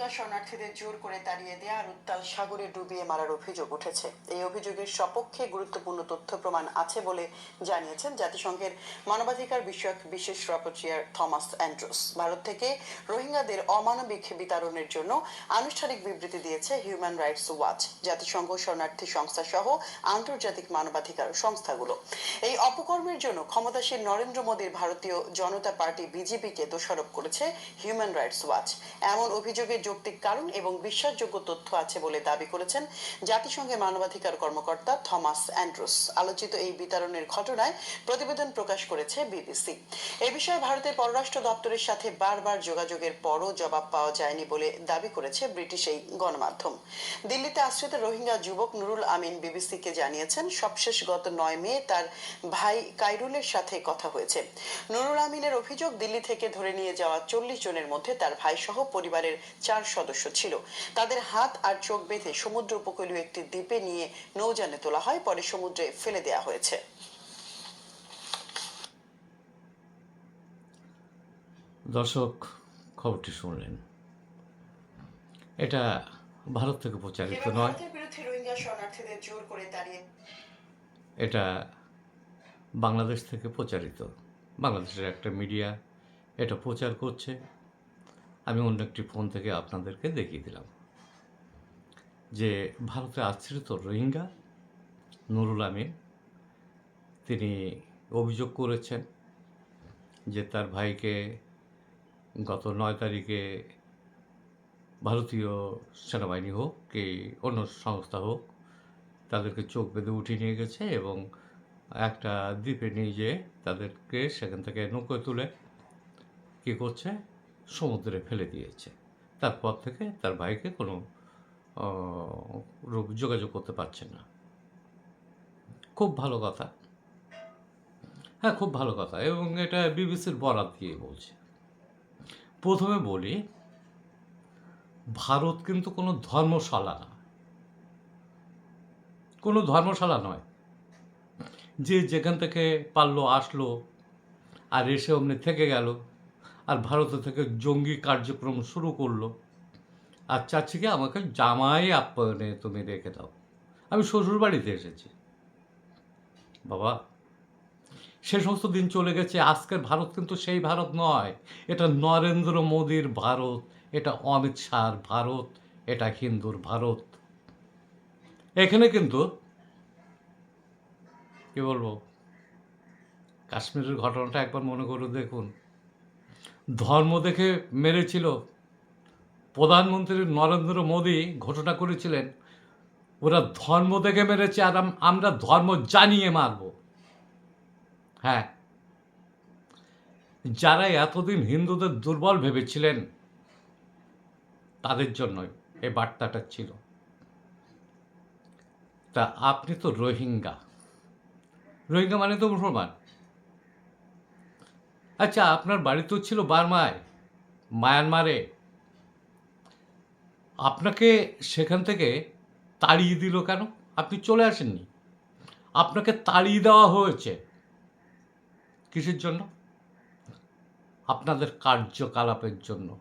রোহিঙ্গা শরণার্থীদের জোর করে তাড়িয়ে দেয়া আর উত্তাল সাগরে ডুবিয়ে মারার অভিযোগ উঠেছে। এই অভিযোগের সপক্ষে গুরুত্বপূর্ণ তথ্য প্রমাণ আছে বলে জানিয়েছেন জাতিসংঘের মানবাধিকার বিষয়ক বিশেষ রাপোর্টিয়ার থমাস অ্যান্ড্রুস। ভারত থেকে রোহিঙ্গাদের অমানবিক বিতরণের জন্য আনুষ্ঠানিক বিবৃতি দিয়েছে হিউম্যান রাইটস ওয়াচ, জাতিসংঘ শরণার্থী সংস্থা সহ আন্তর্জাতিক মানবাধিকার সংস্থাগুলো। এই অপকর্মের জন্য ক্ষমতাসীন নরেন্দ্র মোদীর ভারতীয় জনতা পার্টি বিজেপিকে দোষারোপ করেছে হিউম্যান রাইটস ওয়াচ। এমন অভিযোগের যৌক্তিক কারণ এবং বিশ্বাসযোগ্য তথ্য আছে বলে দাবি করেছেন জাতিসংঘের মানবাধিকার কর্মকর্তা থমাস অ্যান্ড্রুস। আলোচিত এই বিতরণের ঘটনায় প্রতিবেদন প্রকাশ করেছে বিবিসি। এ বিষয়ে ভারতের পররাষ্ট্র দপ্তরের সাথে বারবার যোগাযোগের পরও জবাব পাওয়া যায়নি বলে দাবি করেছে ব্রিটিশ এই গণমাধ্যম। দিল্লিতে আশ্রিত রোহিঙ্গা যুবক নুরুল আমিন বিবিসিকে জানিয়েছেন, সবশেষ গত নয় মে তার ভাই কাইরুলের সাথে কথা হয়েছে। নুরুল আমিনের অভিযোগ দিল্লি থেকে ধরে নিয়ে যাওয়া চল্লিশ জনের মধ্যে তার ভাই সহ পরিবারের চার সদস্য ছিল। তাদের হাত আর চোখ বেঁধে সমুদ্র উপকূলীয় একটি দ্বীপে নিয়ে নৌযানে তোলা হয় পরে সমুদ্রে ফেলে দেওয়া হয়েছে। দর্শক খবরটি শুনলেন। এটা ভারত থেকে প্রচারিত নয়। এটা বাংলাদেশ থেকে প্রচারিত। বাংলাদেশের একটা মিডিয়া এটা প্রচার করছে। আমি অন্য একটি ফোন থেকে আপনাদেরকে দেখিয়ে দিলাম। যে ভারতে আশ্রিত রোহিঙ্গা নুরুল আমিন, তিনি অভিযোগ করেছেন যে তার ভাইকে গত নয় তারিখে ভারতীয় সেনাবাহিনী হোক কি অন্য সংস্থা হোক, তাদেরকে চোখ বেঁধে উঠিয়ে নিয়ে গেছে এবং একটা দ্বীপে নিয়ে যেয়ে তাদেরকে সেখান থেকে নৌকোয় তুলে কী করছে? সমুদ্রে ফেলে দিয়েছে। তারপর থেকে তার ভাইকে কোনো রূপ যোগাযোগ করতে পারছে না। খুব ভালো কথা। হ্যাঁ খুব ভালো কথা এবং এটা বিবিসির বরাত দিয়ে বলছে। প্রথমে বলি, ভারত কিন্তু কোনো ধর্মশালা না। কোনো ধর্মশালা নয়। যে যেখান থেকে পারল, আসলো, আর এসে অমনি থেকে গেল আর ভারত থেকে জঙ্গি কার্যক্রম শুরু করল। আর চাচ্ছি কি আমাকে জামাই আপ্যায়নে তুমি রেখে দাও। আমি শ্বশুর বাড়িতে এসেছি। বাবা, সে সমস্ত দিন চলে গেছে। আজকের ভারত কিন্তু সেই ভারত নয়। এটা নরেন্দ্র মোদীর ভারত, এটা অমিত শাহর ভারত, এটা হিন্দুর ভারত। এখানে কিন্তু কি বলব, কাশ্মীরের ঘটনাটা একবার মনে করে দেখুন। ধর্ম দেখে মেরেছিল। প্রধানমন্ত্রী নরেন্দ্র মোদী ঘোষণা করেছিলেন, ওরা ধর্ম দেখে মেরেছে আর আম- আমরা ধর্ম জানিয়ে মারব। হ্যাঁ। যারা এতদিন হিন্দুদের দুর্বল ভেবেছিলেন, তাদের জন্যই এই বার্তাটা ছিল। তা আপনি তো রোহিঙ্গা। রোহিঙ্গা মানে তো মুসলমান। আচ্ছা আপনার বাড়ি তো ছিল বার্মায়, মায়ানমারে। আপনাকে সেখান থেকে তাড়িয়ে দিল কেন? আপনি চলে আসেননি। আপনাকে তাড়িয়ে দেওয়া হয়েছে। কিসের জন্য? আপনাদের কার্যকলাপের জন্য।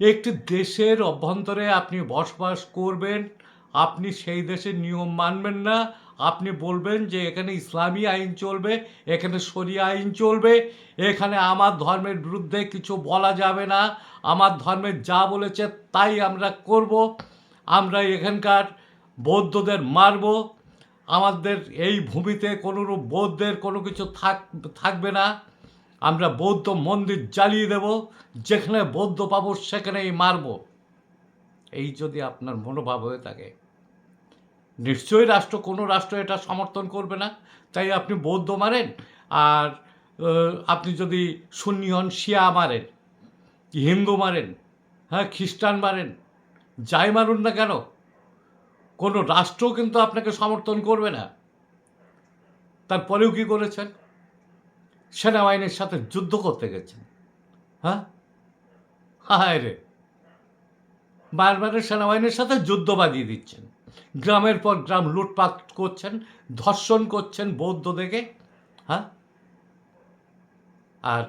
একটি দেশের অভ্যন্তরে আপনি বসবাস করবেন, আপনি সেই দেশের নিয়ম মানবেন না আপনি বলবেন যে এখানে ইসলামী আইন চলবে, এখানে শরিয়া আইন চলবে, এখানে আমার ধর্মের বিরুদ্ধে কিছু বলা যাবে না, আমার ধর্মের যা বলেছে তাই আমরা করব, আমরা এখানকার বৌদ্ধদের মারব, আমাদের এই ভূমিতে কোনোরূপ বৌদ্ধের কোনো কিছু থাক, থাকবে না, আমরা বৌদ্ধ মন্দির জ্বালিয়ে দেব, যেখানে বৌদ্ধ পাবো সেখানেই মারব। এই যদি আপনার মনোভাব হয়ে থাকে। নিশ্চয়ই রাষ্ট্র, কোনো রাষ্ট্র এটা সমর্থন করবে না। তাই আপনি বৌদ্ধ মারেন আর আপনি যদি সুন্নি হন, শিয়া মারেন, হিন্দু মারেন হ্যাঁ খ্রিস্টান মারেন, যাই মারুন না কেন, কোনো রাষ্ট্র কিন্তু আপনাকে সমর্থন করবে না। তারপরেও কি করেছেন? সেনাবাহিনীর সাথে যুদ্ধ করতে গেছেন। হ্যাঁ? হায় রে! বারবারের সেনাবাহিনীর সাথে যুদ্ধ বাজিয়ে দিচ্ছেন। গ্রামের পর গ্রাম লুটপাট করছেন, ধর্ষণ করছেন বৌদ্ধ দেখে হ্যাঁ? আর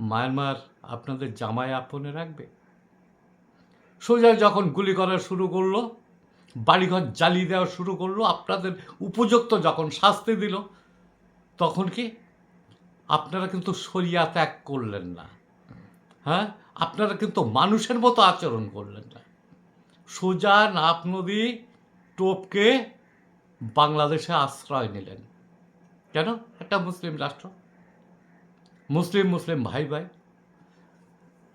মায়ানমার আপনাদের জামাই আপনে রাখবে। সোজা যখন গুলি করা শুরু করল, বাড়িঘর জ্বালিয়ে দেওয়া শুরু করল, আপনাদের উপযুক্ত যখন শাস্তি দিল, তখন কি আপনারা কিন্তু সরিয়া ত্যাগ করলেন না হ্যাঁ? আপনারা কিন্তু মানুষের মতো আচরণ করলেন না। সোজা নাপ নদী টোপকে বাংলাদেশে আশ্রয় নিলেন। কেন? একটা মুসলিম রাষ্ট্র। মুসলিম মুসলিম ভাই ভাই।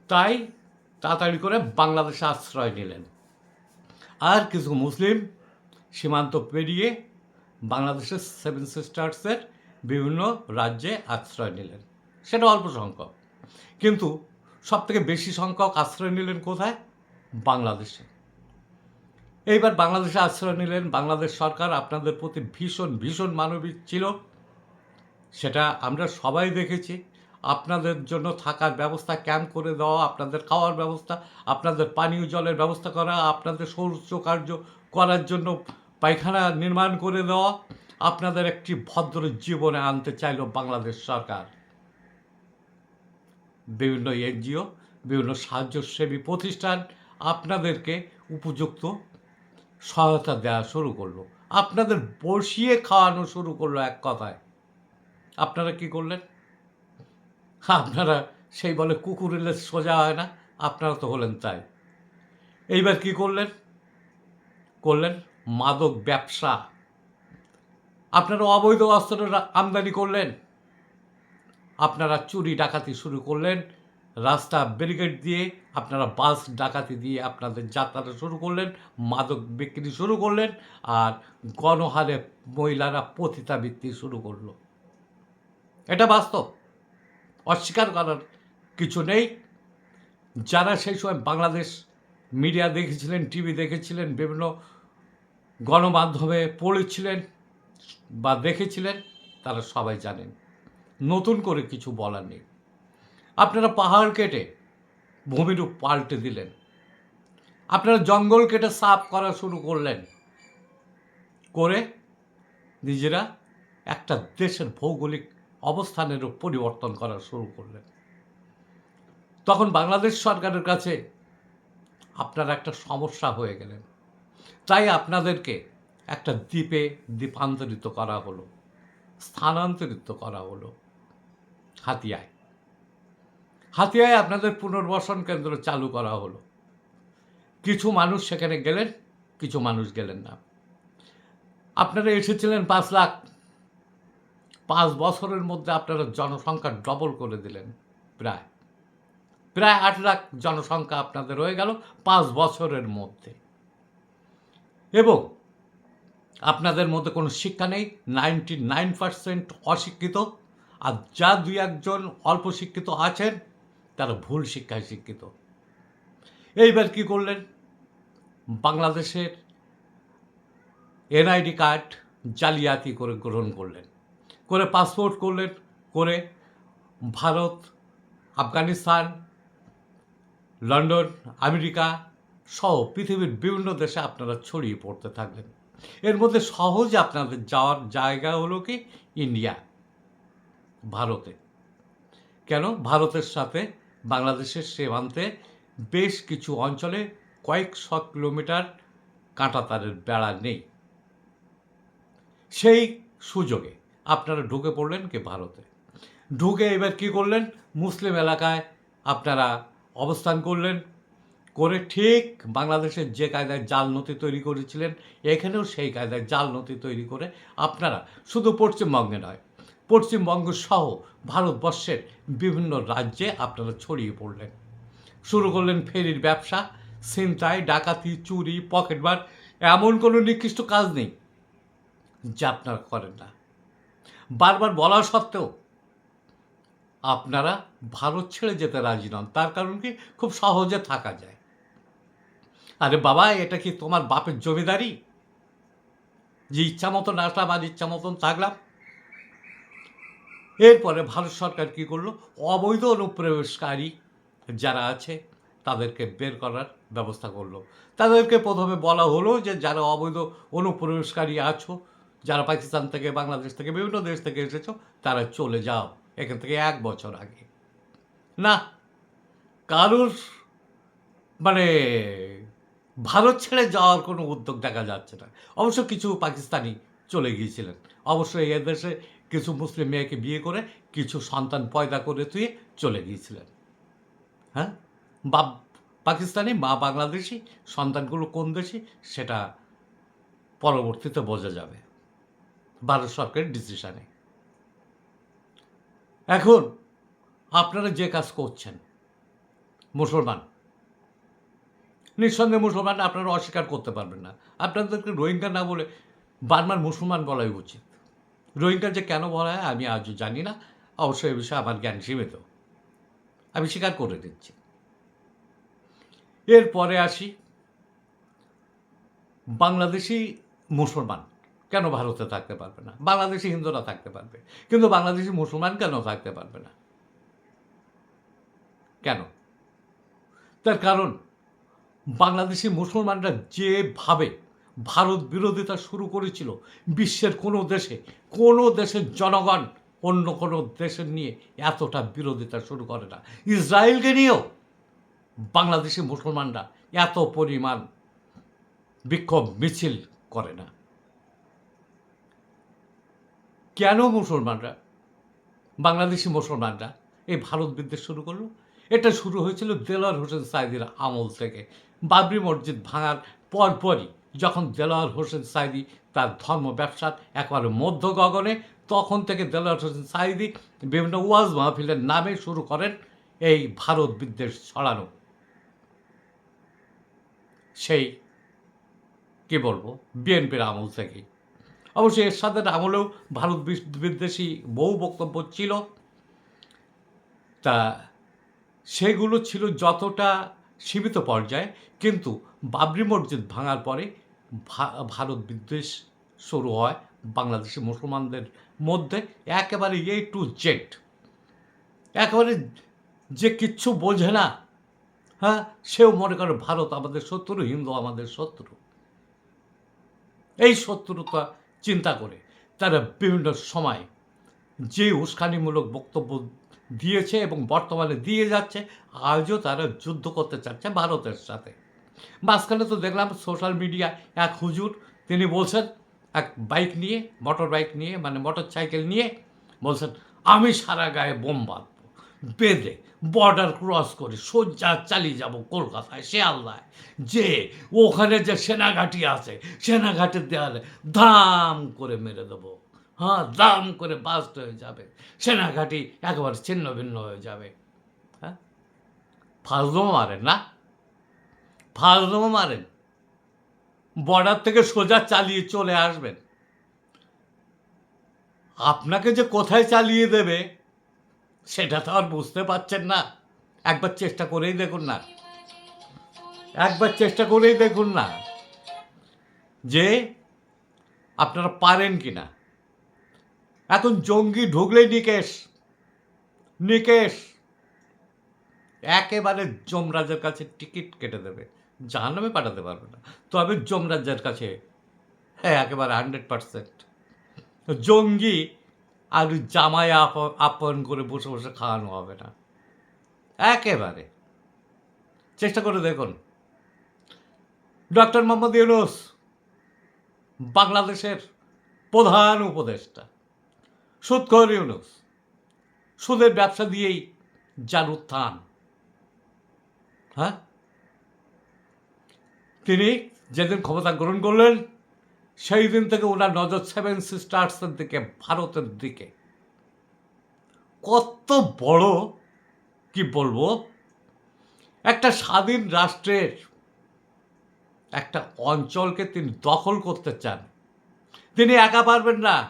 তাই তাড়াতাড়ি করে বাংলাদেশে আশ্রয় নিলেন। আর কিছু মুসলিম সীমান্ত পেরিয়ে বাংলাদেশের সেভেন সিস্টার্সের বিভিন্ন রাজ্যে আশ্রয় নিলেন। সেটা অল্প সংখ্যক। কিন্তু সবথেকে বেশি সংখ্যক আশ্রয় নিলেন কোথায়? বাংলাদেশে। এইবার বাংলাদেশে আশ্রয় নিলেন বাংলাদেশ সরকার। আপনাদের প্রতি ভীষণ ভীষণ মানবিক ছিল। সেটা আমরা সবাই দেখেছি। আপনাদের জন্য থাকার ব্যবস্থা, ক্যাম্প করে দেওয়া, আপনাদের খাওয়ার ব্যবস্থা, আপনাদের পানীয় জলের ব্যবস্থা করা, আপনাদের শৌচ কার্য করার জন্য পায়খানা নির্মাণ করে দেওয়া, আপনাদের একটি ভদ্র জীবনে আনতে চাইল বাংলাদেশ সরকার। বিভিন্ন এনজিও, বিভিন্ন সাহায্যসেবী প্রতিষ্ঠান আপনাদেরকে উপযুক্ত সহায়তা দেওয়া শুরু করল। আপনাদের বসিয়ে খাওয়ানো শুরু করল এক কথায়। আপনারা কি করলেন? আপনারা সেই বলে কুকুর এলে সোজা হয় না, আপনারা তো হলেন তাই। এইবার কি করলেন? করলেন মাদক ব্যবসা। আপনারা অবৈধ অস্ত্র আমদানি করলেন। আপনারা চুরি ডাকাতি শুরু করলেন। রাস্তা ব্যারিকেড দিয়ে আপনারা বাস ডাকাতি দিয়ে আপনাদের যাত্রাটা শুরু করলেন, মাদক বিক্রি শুরু করলেন, আর গণহারে মহিলারা পতিতাবৃত্তি শুরু করল। এটা বাস্তব। অস্বীকার করার কিছু নেই। যারা সেই সময় বাংলাদেশ মিডিয়া দেখেছিলেন, টিভি দেখেছিলেন, বিভিন্ন গণমাধ্যমে পড়েছিলেন বা দেখেছিলেন, তারা সবাই জানেন। নতুন করে কিছু বলার নেই। আপনারা পাহাড় কেটে ভূমিরূপ পাল্টে দিলেন। আপনারা জঙ্গল কেটে সাফ করা শুরু করলেন। করে নিজেরা একটা দেশের ভৌগোলিক অবস্থানেরও পরিবর্তন করা শুরু করলেন। তখন বাংলাদেশ সরকারের কাছে আপনারা একটা সমস্যা হয়ে গেলেন। তাই আপনাদেরকে একটা দ্বীপে দ্বীপান্তরিত করা হলো, স্থানান্তরিত করা হলো, হাতিয়ায়। হাতিয়ায় আপনাদের পুনর্বাসন কেন্দ্র চালু করা হলো। কিছু মানুষ সেখানে গেলেন, কিছু মানুষ গেলেন না। আপনারা এসেছিলেন পাঁচ লাখ। পাঁচ বছরের মধ্যে আপনারা জনসংখ্যা ডবল করে দিলেন, প্রায়। প্রায় আট লাখ জনসংখ্যা আপনাদের হয়ে গেল পাঁচ বছরের মধ্যে। এবং আপনাদের মধ্যে কোনো শিক্ষা নেই, নাইনটি নাইন পার্সেন্ট অশিক্ষিত। আর যা দুই একজন অল্প শিক্ষিত আছেন তারা ভুল শিক্ষায় শিক্ষিত। এইবার কি করলেন? বাংলাদেশের এনআইডি কার্ড জালিয়াতি করে গ্রহণ করলেন। করে পাসপোর্ট করলেন, করে ভারত, আফগানিস্তান, লন্ডন, আমেরিকা সহ পৃথিবীর বিভিন্ন দেশে আপনারা ছড়িয়ে পড়তে থাকলেন। এর মধ্যে সহজে আপনাদের যাওয়ার জায়গা হলো কি? ইন্ডিয়া, ভারতে। কেন? ভারতের সাথে বাংলাদেশের সীমান্তে বেশ কিছু অঞ্চলে কয়েক কয়েকশো কিলোমিটার কাঁটাতারের বেড়া নেই। সেই সুযোগে আপনারা ঢুকে পড়লেন কি ভারতে। ঢুকে এবার কি করলেন? মুসলিম এলাকায় আপনারা অবস্থান করলেন। করে ঠিক বাংলাদেশের যে কায়দায় জাল নথি তৈরি করেছিলেন, এখানেও সেই কায়দায় জাল নথি তৈরি করে আপনারা শুধু পশ্চিমবঙ্গে নয় পশ্চিমবঙ্গ সহ ভারতবর্ষের বিভিন্ন রাজ্যে আপনারা ছড়িয়ে পড়লেন। শুরু করলেন ফেরির ব্যবসা, ছিনতাই, ডাকাতি, চুরি পকেটবার এমন কোনো নিকৃষ্ট কাজ নেই যা আপনারা করেন না। বারবার বলা সত্ত্বেও আপনারা ভারত ছেড়ে যেতে রাজি নন, তার কারণ কি? খুব সহজে থাকা যায়। আরে বাবা, এটা কি তোমার বাপের জমিদারি? যে ইচ্ছা মতন আসলাম আর ইচ্ছা মতন থাকলাম? এরপরে ভারত সরকার কি করল? অবৈধ অনুপ্রবেশকারী যারা আছে, তাদেরকে বের করার ব্যবস্থা করল। তাদেরকে প্রথমে বলা হলো যে, যারা অবৈধ অনুপ্রবেশকারী আছো, যারা পাকিস্তান থেকে, বাংলাদেশ থেকে, বিভিন্ন দেশ থেকে এসেছ, তারা চলে যাও। এখান থেকে এক বছর আগে। না, কারুর মানে ভারত ছেড়ে যাওয়ার কোনো উদ্যোগ দেখা যাচ্ছে না। অবশ্য কিছু পাকিস্তানি চলে গিয়েছিলেন। অবশ্যই এদেশে কিছু মুসলিম মেয়েকে বিয়ে করে কিছু সন্তান পয়দা করে তুই চলে গিয়েছিলেন। হ্যাঁ? বাপ পাকিস্তানি, মা বাংলাদেশি, সন্তানগুলো কোন দেশি সেটা পরবর্তীতে বোঝা যাবে। ভারত সরকারের ডিসিশনে এখন আপনারা যে কাজ করছেন, মুসলমান, নিঃসন্দেহে মুসলমান আপনারা অস্বীকার করতে পারবেন না। আপনাদেরকে রোহিঙ্গা না বলে বার্মার মুসলমান বলাই উচিত। রোহিঙ্গা যে কেন বলা হয়, আমি আজও জানি না। অবশ্যই এ বিষয়ে আমার জ্ঞান সীমিত। আমি স্বীকার করে দিচ্ছি এরপরে আসি, বাংলাদেশি মুসলমান কেন ভারতে থাকতে পারবে না? বাংলাদেশি হিন্দুরা থাকতে পারবে। কিন্তু বাংলাদেশি মুসলমান কেন থাকতে পারবে না? কেন? তার কারণ, বাংলাদেশি মুসলমানরা যেভাবে ভারত বিরোধিতা শুরু করেছিল বিশ্বের কোনো দেশে, কোনো দেশের জনগণ অন্য কোনো দেশের নিয়ে এতটা বিরোধিতা শুরু করে না। ইসরায়েলকে নিয়েও বাংলাদেশি মুসলমানরা এত পরিমাণ বিক্ষোভ মিছিল করে না। কেন মুসলমানরা, বাংলাদেশি মুসলমানরা এই ভারত বিদ্বেষ শুরু করল? এটা শুরু হয়েছিল দেলোয়ার হোসেন সাইদির আমল থেকে। বাবরি মসজিদ ভাঙার পরপরই যখন দেলোয়ার হোসেন সাইদি তার ধর্ম ব্যবসার একবারে মধ্য গগনে, তখন থেকে দেলোয়ার হোসেন সাইদি বিভিন্ন ওয়াজ মাহফিলের নামে শুরু করেন এই ভারত বিদ্বেষ ছড়ানো। সেই, কি বলব, বিএনপির আমল থেকেই অবশ্যই এর সাথে আমলেও ভারত বিদ্বেষী বহু বক্তব্য ছিল। তা সেগুলো ছিল যতটা সীমিত পর্যায়ে, কিন্তু বাবরি মসজিদ ভাঙার পরে ভারত বিদ্বেষ শুরু হয় বাংলাদেশি মুসলমানদের মধ্যে একেবারে এ টু জেড একেবারে যে কিচ্ছু বোঝে না। হ্যাঁ সেও মনে করে ভারত আমাদের শত্রু, হিন্দু আমাদের শত্রু। এই শত্রুতা চিন্তা করে তারা বিভিন্ন সময় যে উস্কানিমূলক বক্তব্য দিয়েছে এবং বর্তমানে দিয়ে যাচ্ছে, আজও তারা যুদ্ধ করতে চাচ্ছে ভারতের সাথে। মাঝখানে তো দেখলাম সোশ্যাল মিডিয়া এক হুজুর, তিনি বলছেন, এক বাইক নিয়ে মোটর বাইক নিয়ে মানে মোটর সাইকেল নিয়ে বলছেন, আমি সারা গায়ে বোম বাঁধবো, বেঁধে বর্ডার ক্রস করে সোজা চালিয়ে যাব কলকাতায়, শিয়ালদায়। যে ওখানে যে সেনাঘাটি আছে সেনাঘাটির দেওয়ালে দাম করে মেরে দেবো। হ্যাঁ দাম করে বাস্ট হয়ে যাবে। সেনাঘাটি একেবারে ছিন্ন ভিন্ন হয়ে যাবে। হ্যাঁ? ফাজদমো মারে না? ফাজদমো মারেন। বর্ডার থেকে সোজা চালিয়ে চলে আসবেন। আপনাকে যে কোথায় চালিয়ে দেবে, সেটা তো আর বুঝতে পারছেন না। একবার চেষ্টা করেই দেখুন না। একবার চেষ্টা করেই দেখুন না যে আপনারা পারেন কি না এখন জঙ্গি ঢুকলেই নিকেশ নিকেশ। একেবারে যমরাজের কাছে টিকিট কেটে দেবে। জাহান্নামে পাঠাতে পারবে না। তবে যমরাজের কাছে হ্যাঁ একেবারে হান্ড্রেড পার্সেন্ট। জঙ্গি আর জামাই আপ- আপন করে বসে বসে খাওয়ানো হবে না। একেবারে। চেষ্টা করে দেখুন। ডক্টর মোহাম্মদ ইউনুস, বাংলাদেশের প্রধান উপদেষ্টা। সুদখোর ইউনুস, সুদের ব্যবসা দিয়েই যার উত্থান। হ্যাঁ? তিনি যেদিন ক্ষমতা গ্রহণ করলেন, সেই দিন থেকে ওনার নজর সেভেন সিস্টার্সের দিকে, ভারতের দিকে। কত বড়, কি বলব? একটা স্বাধীন রাষ্ট্রের একটা অঞ্চলকে তিনি দখল করতে চান। তিনি একা পারবেন না।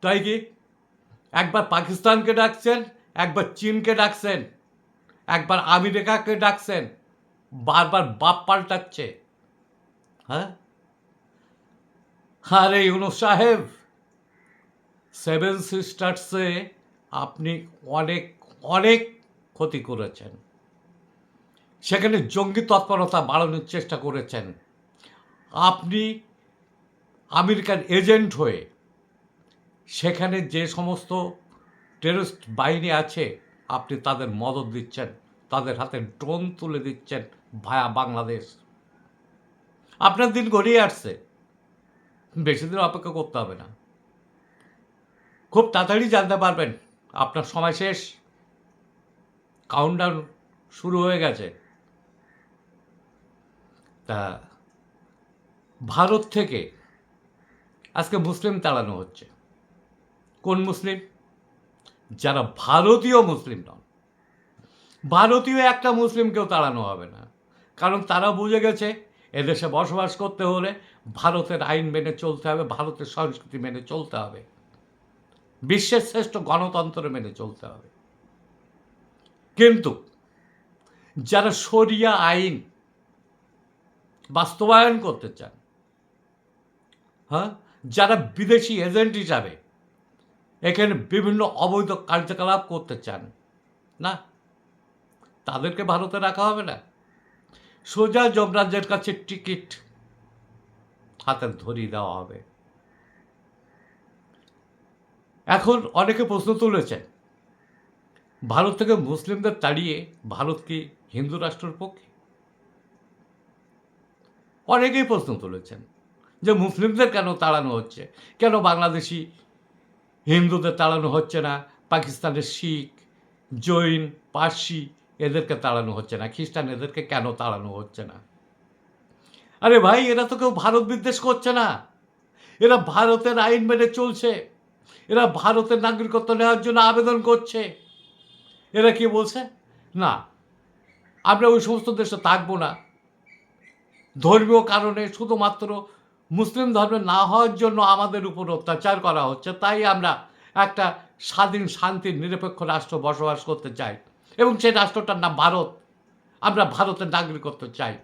তাই কি? একবার পাকিস্তানকে ডাকছেন, একবার চীনকে ডাকছেন, একবার আমেরিকাকে ডাকছেন বারবার বাপ পাল্টাচ্ছে। হ্যাঁ? আরে ইউনুস সাহেব, সেভেন সিস্টার্সে আপনি অনেক অনেক ক্ষতি করেছেন। সেখানে জঙ্গি তৎপরতা বাড়ানোর চেষ্টা করেছেন। আপনি আমেরিকান এজেন্ট হয়ে সেখানে যে সমস্ত টেররিস্ট বাহিনী আছে, আপনি তাদের মদত দিচ্ছেন, তাদের হাতে ড্রোন তুলে দিচ্ছেন ভায়া বাংলাদেশ। আপনার দিন গড়িয়ে আসছে। বেশি দিন অপেক্ষা করতে হবে না। খুব তাড়াতাড়ি জানতে পারবেন, আপনার সময় শেষ। কাউন্টডাউন শুরু হয়ে গেছে। তা, ভারত থেকে আজকে মুসলিম তাড়ানো হচ্ছে। কোন মুসলিম? যারা ভারতীয় মুসলিম নন। ভারতীয় একটা মুসলিমকেও তাড়ানো হবে না। কারণ তারা বুঝে গেছে, এদেশে বসবাস করতে হলে ভারতের আইন মেনে চলতে হবে, ভারতের সংস্কৃতি মেনে চলতে হবে। বিশ্বের শ্রেষ্ঠ গণতন্ত্র মেনে চলতে হবে। কিন্তু যারা শরিয়া আইন বাস্তবায়ন করতে চান হ্যাঁ যারা বিদেশি এজেন্ট হিসাবে এখানে বিভিন্ন অবৈধ কার্যকলাপ করতে চান, না, তাদেরকে ভারতে রাখা হবে না। সোজা যমরাজ্যের কাছে টিকিট হাতে ধরিয়ে দেওয়া হবে। এখন অনেকে প্রশ্ন তুলেছেন, ভারত থেকে মুসলিমদের তাড়িয়ে ভারত কি হিন্দু রাষ্ট্রের পক্ষে? অনেকেই প্রশ্ন তুলেছেন যে মুসলিমদের কেন তাড়ানো হচ্ছে? কেন বাংলাদেশি হিন্দুদের তাড়ানো হচ্ছে না? পাকিস্তানের শিখ, জৈন, পার্সি এদেরকে তাড়ানো হচ্ছে না, খ্রিস্টান এদেরকে কেন তাড়ানো হচ্ছে না? আরে ভাই, এরা তো কেউ ভারত বিদ্বেষ করছে না। এরা ভারতের আইন মেনে চলছে। এরা ভারতের নাগরিকত্ব নেওয়ার জন্য আবেদন করছে। এরা কি বলছে? না, আমরা ওই সমস্ত দেশে থাকব না। ধর্মীয় কারণে শুধুমাত্র মুসলিম ধর্মে না হওয়ার জন্য আমাদের উপর অত্যাচার করা হচ্ছে। তাই আমরা একটা স্বাধীন শান্তির নিরপেক্ষ রাষ্ট্র বসবাস করতে চাই। এবং সেই রাষ্ট্রটার নাম ভারত। আমরা ভারতের নাগরিকত্ব চাই।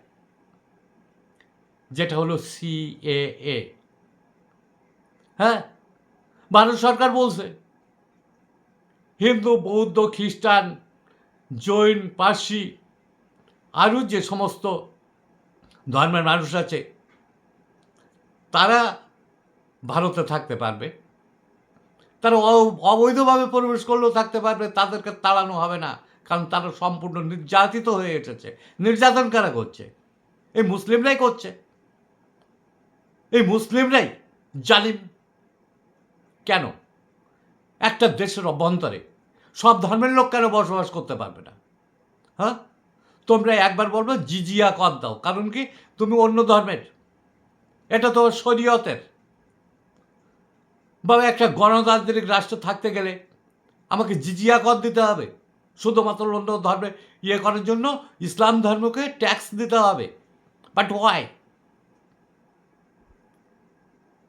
যেটা হলো সিএএ হ্যাঁ? ভারত সরকার বলছে, হিন্দু, বৌদ্ধ, খ্রিস্টান, জৈন, পার্সি, আরও যে সমস্ত ধর্মের মানুষ আছে, তারা ভারতে থাকতে পারবে। তারা অবৈধভাবে প্রবেশ করলেও থাকতে পারবে, তাদেরকে তাড়ানো হবে না। কারণ তারা সম্পূর্ণ নির্যাতিত হয়ে এসেছে। নির্যাতন কারা করছে? এই মুসলিমরাই করছে। এই মুসলিমরাই জালিম। কেন? একটা দেশের অভ্যন্তরে সব ধর্মের লোক কেন বসবাস করতে পারবে না? হ্যাঁ? তোমরা একবার বলবে, জিজিয়া কর দাও। কারণ কি? তুমি অন্য ধর্মের। এটা তো শরীয়তের। বা একটা গণতান্ত্রিক রাষ্ট্র থাকতে গেলে আমাকে জিজিয়া কর দিতে হবে। শুধুমাত্র অন্য ধর্মে ইয়ে করার জন্য ইসলাম ধর্মকে ট্যাক্স দিতে হবে। বাট ওয়াই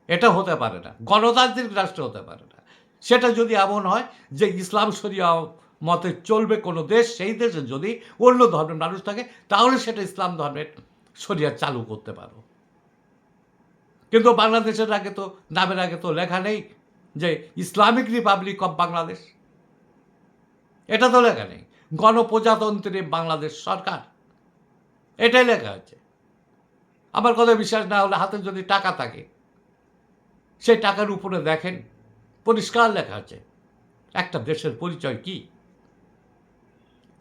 এটা হতে পারে না। গণতান্ত্রিক রাষ্ট্র হতে পারে না। সেটা যদি এমন হয় যে ইসলাম শরিয়া মতে চলবে কোনো দেশ, সেই দেশে যদি অন্য ধর্মের মানুষ থাকে, তাহলে সেটা ইসলাম ধর্মের শরিয়া চালু করতে পারো। কিন্তু বাংলাদেশের আগে তো, নামের আগে তো লেখা নেই যে ইসলামিক রিপাবলিক অফ বাংলাদেশ। এটা তো লেখা নেই। গণপ্রজাতন্ত্রী বাংলাদেশ সরকার। এটাই লেখা আছে। আমার কথা বিশ্বাস না হলে হাতে যদি টাকা থাকে, সেই টাকার উপরে দেখেন, পরিষ্কার লেখা আছে, একটা দেশের পরিচয় কি?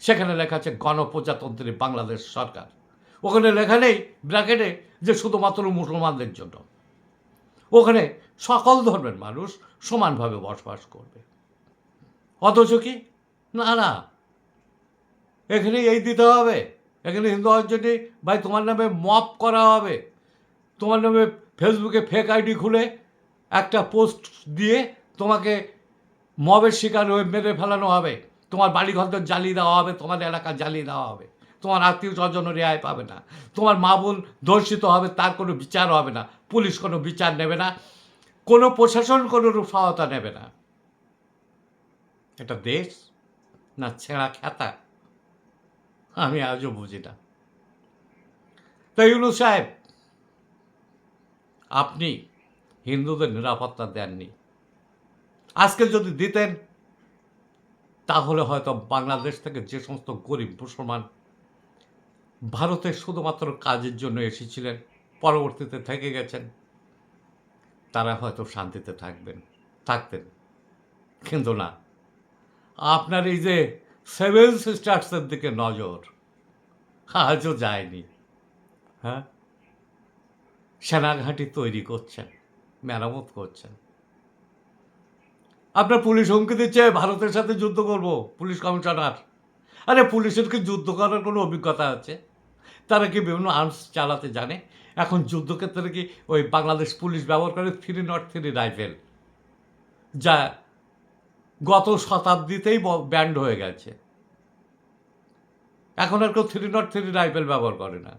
সেখানে লেখা আছে, গণপ্রজাতন্ত্রী বাংলাদেশ সরকার। ওখানে লেখা নেই, ব্র্যাকেটে, যে শুধুমাত্র মুসলমানদের জন্য। ওখানে সকল ধর্মের মানুষ সমানভাবে বসবাস করবে। অথচ কি? না না। এখানে এই দিতে হবে। এখানে হিন্দু হওয়ার ভাই, তোমার নামে মপ করা হবে। তোমার নামে ফেসবুকে ফেক আইডি খুলে একটা পোস্ট দিয়ে তোমাকে মবের শিকার হয়ে মেরে ফেলানো হবে। তোমার বাড়ি ঘর জ্বালিয়ে দেওয়া হবে, তোমার এলাকা জ্বালিয়ে দেওয়া হবে। তোমার আত্মীয় স্বজন রেহাই পাবে না। তোমার মা বোন ধর্ষিত হবে, তার কোনো বিচার হবে না। পুলিশ কোনো বিচার নেবে না। কোনো প্রশাসন কোনো রূপ সহায়তা নেবে না। এটা দেশ না ছেঁড়া খ্যাতা আমি আজও বুঝি না। তাই ইউনু সাহেব, আপনি হিন্দুদের নিরাপত্তা দেননি। আজকে যদি দিতেন, তাহলে হয়তো বাংলাদেশ থেকে যে সমস্ত গরিব মুসলমান ভারতে শুধুমাত্র কাজের জন্য এসেছিলেন, পরবর্তীতে থেকে গেছেন, তারা হয়তো শান্তিতে থাকবেন, থাকতেন। কিন্তু না আপনার এই যে সেভেন সিস্টার্সের দিকে নজর, আজও যায়নি। হ্যাঁ? সেনাঘাঁটি তৈরি করছেন, মেরামত করছেন। আপনার পুলিশ হুমকি দিচ্ছে, ভারতের সাথে যুদ্ধ করব, পুলিশ কমিশনার। আরে পুলিশের কি যুদ্ধ করার কোনো অভিজ্ঞতা আছে? তারা কি বিভিন্ন আর্মস চালাতে জানে? এখন যুদ্ধক্ষেত্রে কি ওই বাংলাদেশ পুলিশ ব্যবহার করে থ্রি নট থ্রি রাইফেল? যা গত শতাব্দীতেই ব্যান্ড হয়ে গেছে। এখন আর কেউ থ্রি নট থ্রি রাইফেল ব্যবহার করে না।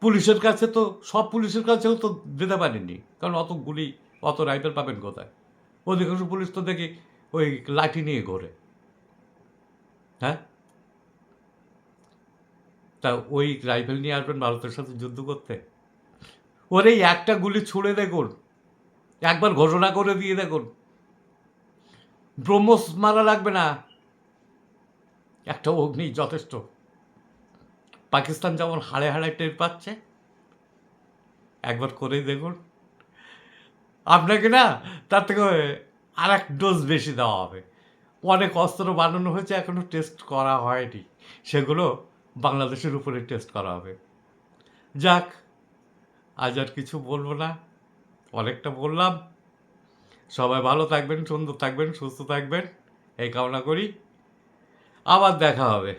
পুলিশের কাছে তো, সব পুলিশের কাছেও তো দিতে পারেনি কারণ অত গুলি, অত রাইফেল পাবেন কোথায়? অধিকাংশ পুলিশ তো দেখি ওই লাঠি নিয়ে ঘোরে। হ্যাঁ? তা ওই রাইফেল নিয়ে আসবেন ভারতের সাথে যুদ্ধ করতে? ওর এই একটা গুলি ছুড়ে দেখুন। একবার ঘোষণা করে দিয়ে দেখুন। ব্রহ্মস মারা লাগবে না। একটা অগ্নি যথেষ্ট। পাকিস্তান যেমন হাড়ে হাড়ে টের পাচ্ছে। একবার করেই দেখুন। আপনাকে না, তার থেকে আর এক ডোজ বেশি দেওয়া হবে। অনেক অস্ত্র বানানো হয়েছে, এখনও টেস্ট করা হয়নি। সেগুলো বাংলাদেশের উপরে টেস্ট করা হবে। যাক, আজ আর কিছু বলব না। অনেকটা বললাম। সবাই ভালো থাকবেন, সুন্দর থাকবেন, সুস্থ থাকবেন, এই কামনা করি। আবার দেখা হবে।